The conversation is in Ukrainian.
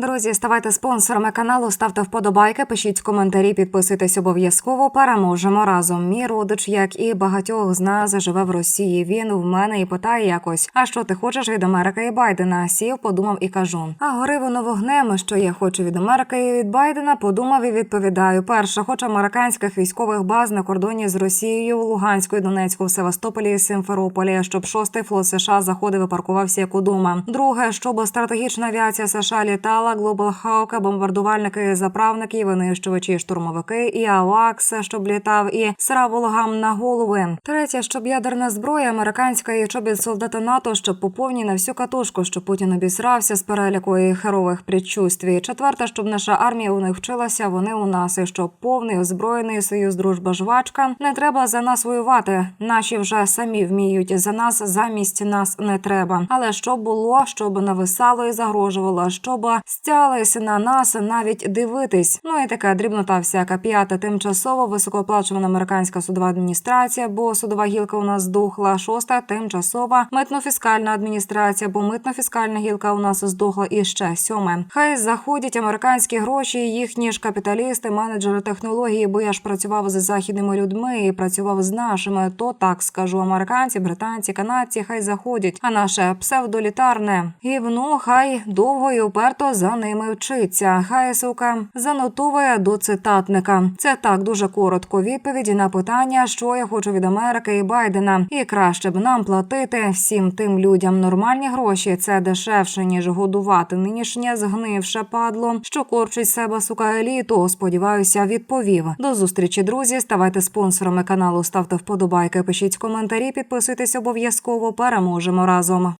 Друзі, ставайте спонсорами каналу, ставте вподобайки, пишіть коментарі, підписуйтесь обов'язково. Переможемо разом. Мій родич, як і багатьох з нас, живе в Росії. Він в мене і питає якось: а що ти хочеш від Америки і Байдена? Сів, подумав і кажу. А гори воно вогнем, що я хочу від Америки і від Байдена. Подумав і відповідаю. Перше, хочу американських військових баз на кордоні з Росією в Луганську, і Донецьку, в Севастополі і Симферополі, щоб шостий флот США заходив і паркувався як удома. Друге, щоб стратегічна авіація США літала, Global Hawk, бомбардувальники, заправники, винищувачі, штурмовики і АВАКС, щоб літав і срав ворогам на голови. Третє, щоб ядерна зброя американська і чобіт солдата НАТО, щоб поповні на всю катушку, щоб Путін обісрався з переліку і херових предчувствій. Четверте, щоб наша армія у них вчилася, вони у нас, і щоб повний озброєний союз дружба жвачка. Не треба за нас воювати. Наші вже самі вміють за нас, замість нас не треба. Але що було, щоб нависало і загрожувало, щоб стялися на нас навіть дивитись. Ну і така дрібнота всяка п'ята тимчасово високооплачувана американська судова адміністрація, бо судова гілка у нас здохла. Шоста тимчасова митно-фіскальна адміністрація, бо митно-фіскальна гілка у нас здохла. І ще сьоме. Хай заходять американські гроші, їхні ж капіталісти, менеджери технології. Бо я ж працював з західними людьми і працював з нашими. То так скажу, американці, британці, канадці, хай заходять. А наше псевдолітарне гівно хай довго і уперто за ними вчиться. Хай сука занотовує до цитатника. Це так дуже коротко. Відповіді на питання, що я хочу від Америки і Байдена. І краще б нам платити всім тим людям нормальні гроші. Це дешевше ніж годувати нинішнє згнивше падло, що корчить себе сука еліту. Сподіваюся, відповів. До зустрічі, друзі. Ставайте спонсорами каналу, ставте вподобайки, пишіть коментарі, підписуйтесь обов'язково. Переможемо разом.